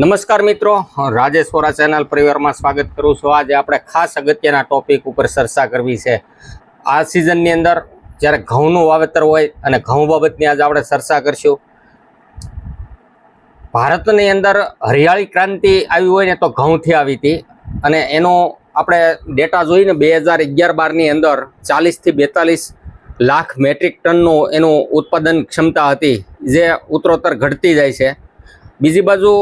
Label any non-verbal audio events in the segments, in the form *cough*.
નમસ્કાર મિત્રો રાજેશ ચેનલ પરિવારમાં સ્વાગત કરું છું. આજે આપણે ખાસ અગત્યના ટોપિક ઉપર ચર્ચા કરવી છે. આ સિઝનની અંદર જ્યારે ઘઉંનું વાવેતર હોય અને ઘઉં બાબતની આજે આપણે ચર્ચા કરશું. ભારતની અંદર હરિયાળી ક્રાંતિ આવી હોય ને તો ઘઉંથી આવી હતી. અને એનો આપણે ડેટા જોઈને બે હજાર અગિયાર બારની અંદર ચાલીસથી બેતાલીસ લાખ મેટ્રિક ટનનું એનું ઉત્પાદન ક્ષમતા હતી, જે ઉત્તરોત્તર ઘટતી જાય છે. બીજી બાજુ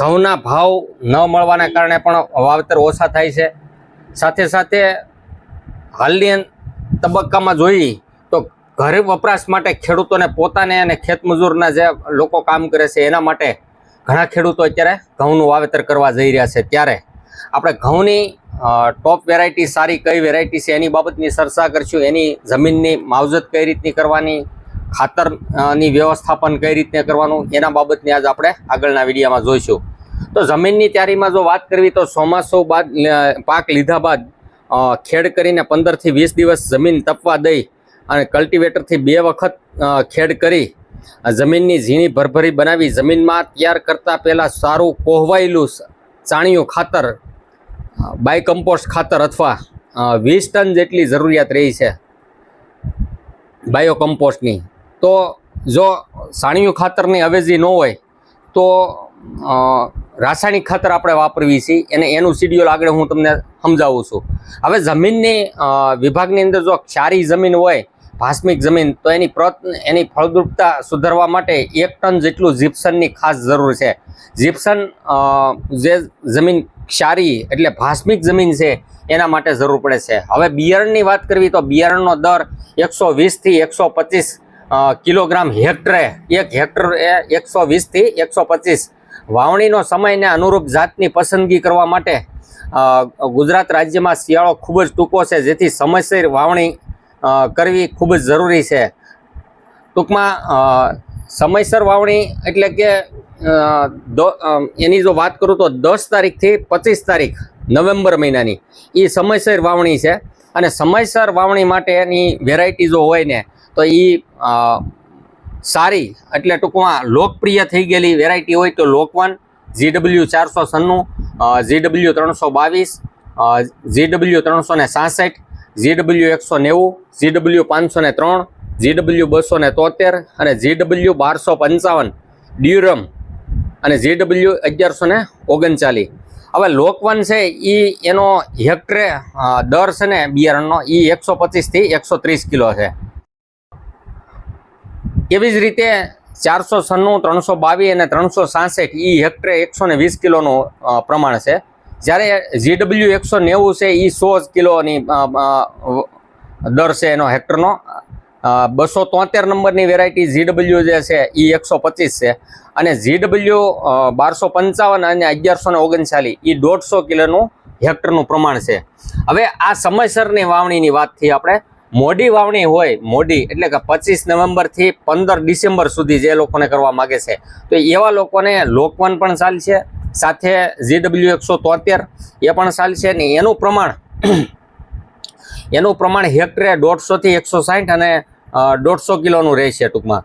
ઘઉંના ભાવ ન મળવાના કારણે પણ વાવેતર ઓછા થાય છે. સાથે સાથે હાલની તબક્કામાં જોઈએ તો ઘરે વપરાશ માટે ખેડૂતોને પોતાને અને ખેતમજૂરના જે લોકો કામ કરે છે એના માટે ઘણા ખેડૂતો અત્યારે ઘઉંનું વાવેતર કરવા જઈ રહ્યા છે. ત્યારે આપણે ઘઉંની ટોપ વેરાયટી સારી કઈ વેરાયટી છે એની બાબતની ચર્ચા કરશું. એની જમીનની માવજત કઈ રીતની કરવાની ખાતર અ, ની વ્યવસ્થાપન કઈ રીતે કરવાનું એના બાબતની આજ આપણે આગળના વિડીયોમાં જોઈશું. તો જમીનની તૈયારીમાં જો વાત કરવી તો ચોમાસું બાદ પાક લીધા બાદ ખેડ કરીને પંદરથી વીસ દિવસ જમીન તપવા દઈ અને કલ્ટિવેટરથી બે વખત ખેડ કરી જમીનની ઝીણી ભરભરી બનાવી જમીનમાં તૈયાર કરતાં પહેલાં સારું કોહવાયેલું ચાણિયું ખાતર બાય કમ્પોસ્ટ ખાતર અથવા વીસ ટન જેટલી જરૂરિયાત રહી છે. બાયો કમ્પોસ્ટની તો જો સાણિયું ખાતરની અવેજી ન હોય, તો રાસાયણિક ખાતર આપણે વાપરવી છીએ અને એનું શિડ્યુલ આગળ હું તમને સમજાવું છું. હવે જમીનની વિભાગની અંદર જો ક્ષારી જમીન હોય, ભાસ્મિક જમીન, તો એની પ્રત, એની ફળદ્રુપતા સુધારવા માટે એક ટન જેટલું જીપ્સનની ખાસ જરૂર છે. જીપ્સન જે જમીન ક્ષારી એટલે ભાસ્મિક જમીન છે, એના માટે જરૂર પડે છે. હવે બિયારણની વાત કરવી તો બિયારણનો દર એકસો વીસથી એકસો પચીસ કિલોગ્રામ હેક્ટરે એક હેક્ટર એ એકસો વીસથી એકસો પચીસ વાવણીનો સમયને અનુરૂપ જાતની પસંદગી કરવા માટે ગુજરાત રાજ્યમાં શિયાળો ખૂબ જ ટૂંકો છે, જેથી સમયસર વાવણી કરવી ખૂબ જ જરૂરી છે. ટૂંકમાં સમયસર વાવણી એટલે કે એની જો વાત કરું તો દસ તારીખથી પચીસ તારીખ નવેમ્બર મહિનાની એ સમયસર વાવણી છે. અને સમયસર વાવણી માટેની વેરાયટી જો હોય ને તો એ સારી. એટલે ટૂંકમાં લોકપ્રિય થઈ ગયેલી વેરાયટી હોય તો લોકવન જીડબલ્યુ ચારસો સન્નું જીડબલ્યુ ત્રણસો બાવીસ જીડબલ્યુ ત્રણસો ને સાસઠ જીડબલ્યુ એકસો નેવું જીડબલ્યુ પાંચસો ને ત્રણ જીડબલ્યુ બસો ને તોતેર અને જીડબલ્યુ બારસો પંચાવન. ડ્યુરમ અને જીડબલ્યુ અગિયારસો ને ઓગણચાલીસ. હવે લોકવન છે એ એનો હેક્ટરે દર છે ને બિયારણનો એ એકસો પચીસથી એકસો ત્રીસ કિલો છે. એવી જ રીતે ચારસો સન્નું ત્રણસો બાવીસ અને ત્રણસો સાસઠ એ હેક્ટરે એકસો ને વીસ કિલોનું પ્રમાણ છે. જ્યારે જીડબલ્યુ એકસો નેવું છે એ સો જ કિલોની દર છે એનો હેક્ટરનો. બસો તોતેર નંબરની વેરાયટી જીડબલ્યુ જે છે એ એકસો પચીસ છે. અને જીડબલ્યુ બારસો પંચાવન અને અગિયારસો ને ઓગણચાલીસ એ દોઢસો કિલોનું હેક્ટરનું પ્રમાણ છે. હવે આ સમયસરની વાવણીની વાતથી આપણે મોડી વાવણી હોય, મોડી એટલે કે પચીસ નવેમ્બરથી પંદર ડિસેમ્બર સુધી જે લોકોને કરવા માગે છે. તો એવા લોકોને લોકવન પણ ચાલશે, સાથે જીડબલ્યુ એકસો તોતેર એ પણ ચાલશે ને એનું પ્રમાણ *clears throat* એનું પ્રમાણ હેક્ટરે દોઢસોથી એકસો સાઠ અને દોઢસો કિલોનું રહેશે ટૂંકમાં.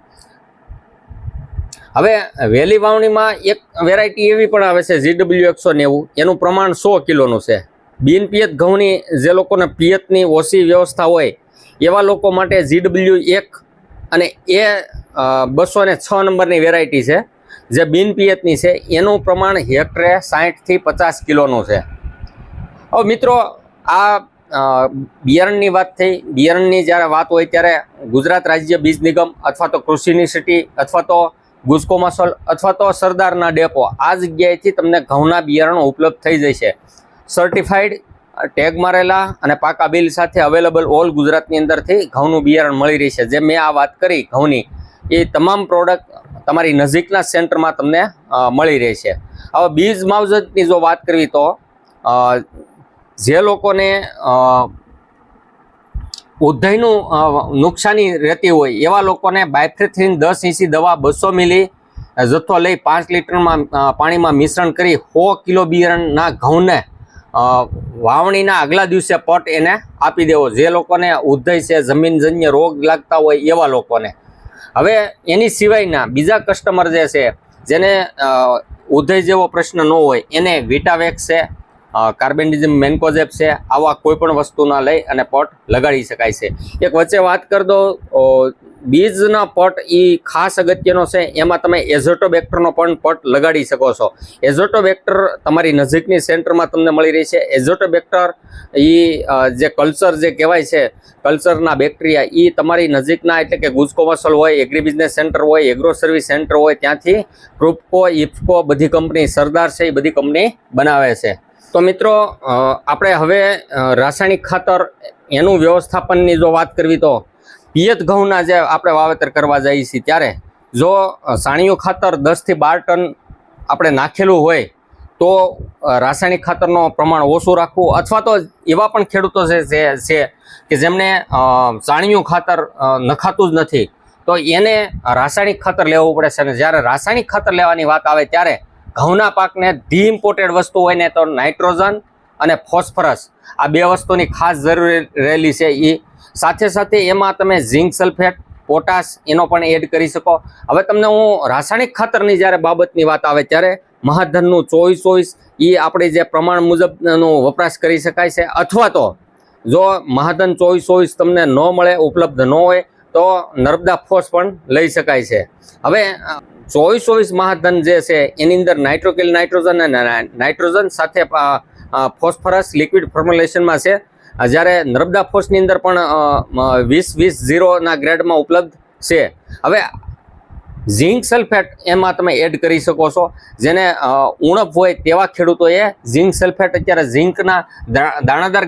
હવે વહેલી વાવણીમાં એક વેરાયટી એવી પણ આવે છે જીડબલ્યુ એકસો નેવું. એનું પ્રમાણ સો કિલોનું છે. બિનપિયત ઘઉંની જે લોકોને પિયતની ઓછી વ્યવસ્થા હોય એવા લોકો માટે જીડબલ્યુ એક અને એ બસો ને છ નંબરની વેરાયટી છે, જે બિન પિયતની છે, એનું પ્રમાણ હેક્ટરે સાહીઠથી પચાસ કિલોનું છે. હવે મિત્રો, આ બિયારણની વાત થઈ, બિયારણની જ્યારે વાત હોય ત્યારે ગુજરાત રાજ્ય બીજ નિગમ અથવા તો કૃષિ યુનિવર્સિટી અથવા તો ગુસ્કોમાસોલ અથવા તો સરદારના ડેપો આ જગ્યાએથી તમને ઘઉંના બિયારણો ઉપલબ્ધ થઈ જશે. સર્ટિફાઈડ ટેગ મારેલા અને પાકા બિલ સાથે અવેલેબલ ઓલ ગુજરાતની અંદરથી ઘઉંનું બિયારણ મળી રહેશે જે મેં આ વાત કરી ઘઉંની એ તમામ પ્રોડક્ટ તમારી નજીકના સેન્ટરમાં તમને મળી રહેશે હવે બીજ માવજતની જો વાત કરવી તો જે લોકોને અ, નુકસાની રહેતી હોય એવા લોકોને બાયફ્રેથિન દસ ઇંચી દવા બસો મિલી જથ્થો લઈ પાંચ લીટરમાં પાણીમાં મિશ્રણ કરી સો કિલો બિયારણના ઘઉંને વાવણીના આગલા દિવસે પટ એને આપી દેવો. જે લોકોને ઉદય છે, જમીનજન્ય રોગ લાગતા હોય એવા લોકોને. હવે એની સિવાયના બીજા કસ્ટમર જે છે, જેને ઉદય જેવો પ્રશ્ન ન હોય, એને વિટાવેક્સ છે કાર્બેન્ડિઝમ મેન્કોઝેપ છે, આવા કોઈ પણ વસ્તુના લઈ અને પટ લગાડી શકાય છે. એક વચ્ચે વાત કરી દો બીજના પટ એ ખાસ અગત્યનો છે, એમાં તમે એઝોટોબેક્ટરનો પણ પટ લગાડી શકો છો. એઝોટોબેક્ટર તમારી નજીકની સેન્ટરમાં તમને મળી રહી છે. એઝોટોબેક્ટર એ જે કલ્ચર જે કહેવાય છે, કલ્ચરના બેક્ટેરિયા એ તમારી નજીકના એટલે કે ગુજ કોમર્શિયલ હોય એગ્રી બિઝનેસ સેન્ટર હોય, એગ્રો સર્વિસ સેન્ટર હોય, ત્યાંથી ક્રુપકો, ઇફકો બધી કંપની, સરદાર છે એ બધી કંપની બનાવે છે. તો મિત્રો આપણે હવે રાસાયણિક ખાતર એનું વ્યવસ્થાપનની જો વાત કરવી તો પિયત ઘઉંના જે આપણે વાવેતર કરવા જઈએ છીએ ત્યારે જો સાણિયું ખાતર દસથી બાર ટન આપણે નાખેલું હોય તો રાસાયણિક ખાતરનો પ્રમાણ ઓછું રાખવું અથવા તો એવા પણ ખેડૂતો છે છે કે જેમને સાણિયું ખાતર નખાતું જ નથી, તો એને રાસાયણિક ખાતર લેવું પડે છે. અને જ્યારે રાસાયણિક ખાતર લેવાની વાત આવે ત્યારે ઘઉંના પાકને ધી ઇમ્પોર્ટેડ વસ્તુ હોય ને તો નાઇટ્રોજન અને ફોસ્ફરસ આ બે વસ્તુની ખાસ જરૂરી રહેલી છે એ સાથે સાથે એમાં તમે ઝિંક સલ્ફેટ, પોટાશ એનો પણ એડ કરી શકો. હવે તમને હું રાસાયણિક ખાતરની જ્યારે બાબતની વાત આવે ત્યારે મહાધનનું ચોવીસ ચોવીસ એ આપણે જે પ્રમાણ મુજબનો વપરાશ કરી શકાય છે. અથવા તો જો મહાધન ચોવીસ ચોવીસ તમને ન મળે, ઉપલબ્ધ ન હોય, તો નર્મદા ફોર્સ પણ લઈ શકાય છે. હવે, ચોવીસ ચોવીસ મહાધન જે છે, એની અંદર નાઇટ્રોકેલ નાઇટ્રોજન અને નાઇટ્રોજન સાથે ફોસ્ફરસ લિક્વિડ ફોર્મ્યુલેશનમાં છે. જ્યારે નર્મદા ફોર્સની અંદર પણ વીસ વીસ ઝીરોના ગ્રેડમાં ઉપલબ્ધ છે. હવે ઝીંક સલ્ફેટ એમાં તમે એડ કરી શકો છો. જેને ઉણપ હોય તેવા ખેડૂતોએ ઝીંક સલ્ફેટ અત્યારે ઝિંકના દાણાદાર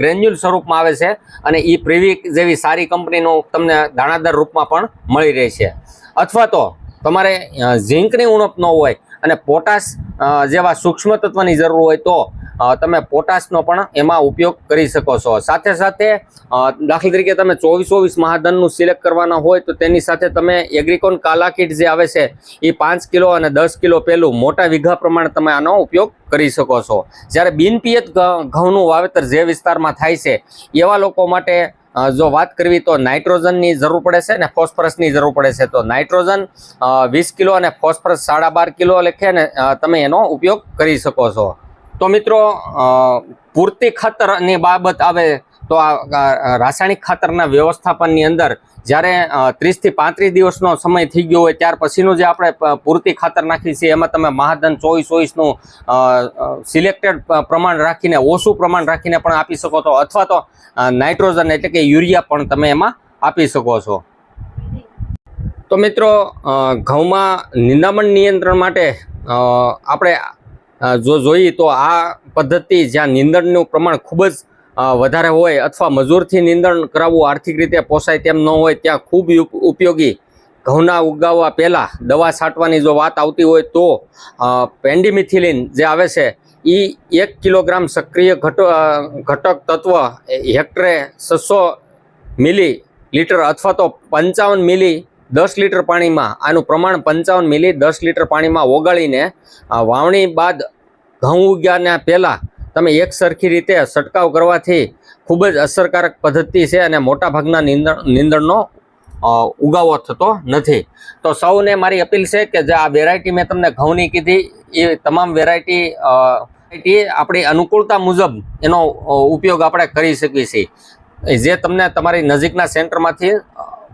ગ્રેન્યુલ સ્વરૂપમાં આવે છે અને એ પ્રિવિક જેવી સારી કંપનીનું તમને દાણાદાર રૂપમાં પણ મળી રહે છે. અથવા તો તમારે ઝીંકની ઉણપ ન હોય અને પોટાશ જેવા સૂક્ષ્મ તત્વની જરૂર હોય તો તમે પોટાશનો પણ એમાં ઉપયોગ કરી શકો છો. સાથે સાથે દાખલા તરીકે તમે ચોવીસ ચોવીસ મહાધનનું સિલેક્ટ કરવાના હોય તો તેની સાથે તમે એગ્રીકોન કાલા કીટ જે આવે છે, એ પાંચ કિલો અને દસ કિલો પેલું મોટા વીઘા પ્રમાણે તમે આનો ઉપયોગ કરી શકો છો. જ્યારે બિનપિયત ઘઉંનું વાવેતર જે વિસ્તારમાં થાય છે, એવા લોકો માટે જો વાત કરવી તો નાઇટ્રોજનની જરૂર પડે છે અને ફોસ્ફરસની જરૂર પડે છે. તો નાઇટ્રોજન વીસ કિલો અને ફોસ્ફરસ સાડા બાર કિલો લેખે ને તમે એનો ઉપયોગ કરી શકો છો. તો મિત્રો પૂરતી ખાતરની બાબત આવે તો આ રાસાયણિક ખાતરના વ્યવસ્થાપનની અંદર જ્યારે ત્રીસથી પાંત્રીસ દિવસનો સમય થઈ ગયો હોય ત્યાર પછીનું જે આપણે પૂરતી ખાતર નાખી છીએ એમાં તમે મહાધન ચોવીસ ચોવીસનું સિલેક્ટેડ પ્રમાણ રાખીને, ઓછું પ્રમાણ રાખીને પણ આપી શકો છો અથવા તો નાઇટ્રોજન એટલે કે યુરિયા પણ તમે એમાં આપી શકો છો. તો મિત્રો ઘઉંમાં નિંદામણ નિયંત્રણ માટે આપણે જો જોઈએ તો આ પદ્ધતિ જ્યાં નીંદણનું પ્રમાણ ખૂબ જ વધારે હોય અથવા મજૂરથી નીંદણ કરાવવું આર્થિક રીતે પોસાય તેમ ન હોય ત્યાં ખૂબ ઉપ- ઉપયોગી. ઘઉંના ઉગાવવા પહેલાં દવા છાંટવાની જો વાત આવતી હોય તો પેન્ડીમિથિલિન જે આવે છે એ એક કિલોગ્રામ સક્રિય ઘટ ઘટક તત્વ હેક્ટરે છસો મિલી લીટર અથવા તો પંચાવન મિલી દસ લીટર પાણીમાં, આનું પ્રમાણ પંચાવન મિલી દસ લીટર પાણીમાં ઓગાળીને વાવણી બાદ ઘઉં ઉગ્યાના પહેલાં તમે એક સરખી રીતે છંટકાવ કરવાથી ખૂબ જ અસરકારક પદ્ધતિ છે અને મોટાભાગના નીંદણ, નીંદણનો ઉગાવો થતો નથી. તો સૌને મારી અપીલ છે કે જે આ વેરાયટી મેં તમને ઘઉંની કીધી, એ તમામ વેરાયટી આપણી અનુકૂળતા મુજબ એનો ઉપયોગ આપણે કરી શકીએ છીએ. જે તમને તમારી નજીકના સેન્ટરમાંથી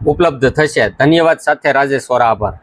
ઉપલબ્ધ થશે. ધન્યવાદ સાથે રાજેશ્વર આભાર.